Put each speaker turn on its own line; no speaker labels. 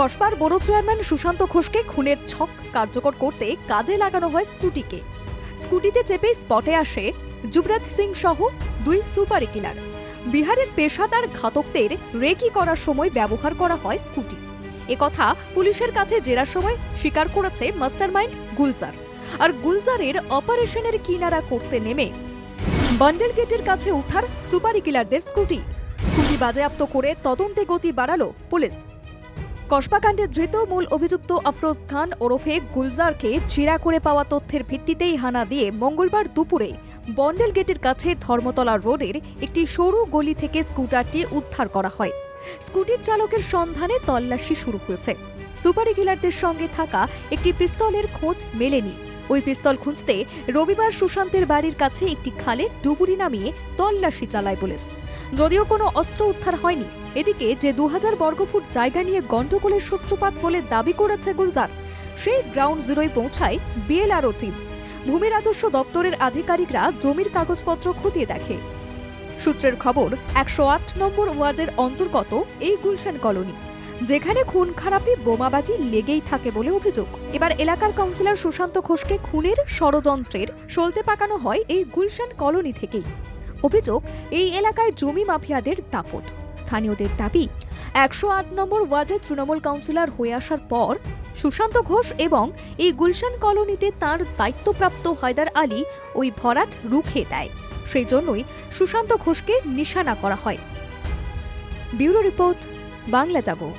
কসবার বড় চেয়ারম্যান সুশান্ত ঘোষকে খুনের ছক কার্যকর করতে কাজে লাগানো হয় স্কুটিকে। স্কুটিতে চেপে স্পটে আসে যুবরাজ সিং সহ দুই সুপারি কিলার। বিহারের পেশাদার ঘাতকদের রেকি করার সময় ব্যবহার করা হয় স্কুটি। একথা পুলিশের কাছে জেরার সময় স্বীকার করেছে মাস্টারমাইন্ড গুলজার। আর গুলজারের অপারেশনের কিনারা করতে নেমে বান্ডেল গেটের কাছে উদ্ধার সুপারি কিলারদের স্কুটি। স্কুটি বাজেয়াপ্ত করে তদন্তে গতি বাড়ালো পুলিশ। কসবাকাণ্ডে ধৃত মূল অভিযুক্ত আফরোজ খান ওরফে গুলজারকে চিরা করে পাওয়া তথ্যের ভিত্তিতেই হানা দিয়ে মঙ্গলবার দুপুরে বন্ডেল গেটের কাছে ধর্মতলা রোডের একটি সরু গলি থেকে স্কুটারটি উদ্ধার করা হয়। স্কুটির চালকের সন্ধানে তল্লাশি শুরু হয়েছে। সুপারি কিলারদের সঙ্গে থাকা একটি পিস্তলের খোঁজ মেলেনি। ওই পিস্তল খুঁজতে রবিবার সুশান্তের বাড়ির কাছে একটি খালে ডুবুরি নামিয়ে তল্লাশি চালায় পুলিশ। যদিও কোনো অস্ত্র উদ্ধার হয়নি, এদিকে যে দু বর্গফুট জায়গা নিয়ে গন্ডগোলের সূত্রপাত বলে দাবি করেছে গুলজার, সেই গ্রাউন্ড জিরোয় পৌঁছায় বিএলআরও টিম। ভূমি রাজস্ব দপ্তরের আধিকারিকরা জমির কাগজপত্র খতিয়ে দেখে। সূত্রের খবর, একশো আট নম্বর ওয়ার্ডের অন্তর্গত এই গুলশান কলোনি, যেখানে খুন খারাপি বোমাবাজি লেগেই থাকে বলে অভিযোগ। এবার এলাকার কাউন্সিলর সুশান্ত ঘোষকে খুনের ষড়যন্ত্রের সলতে পাকানো হয় এই গুলশান কলোনি থেকেই। অভিযোগ, এই এলাকায় জমি মাফিয়াদের দাপট। স্থানীয়দের দাবি, একশো আট নম্বর ওয়ার্ডে তৃণমূল কাউন্সিলর হয়ে আসার পর সুশান্ত ঘোষ এবং এই গুলশান কলোনিতে তার দায়িত্বপ্রাপ্ত হায়দার আলী ওই ভরাট রুখে দেয়। সেই জন্যই সুশান্ত ঘোষকে নিশানা করা হয়। ব্যুরো রিপোর্ট, বাংলা জাগো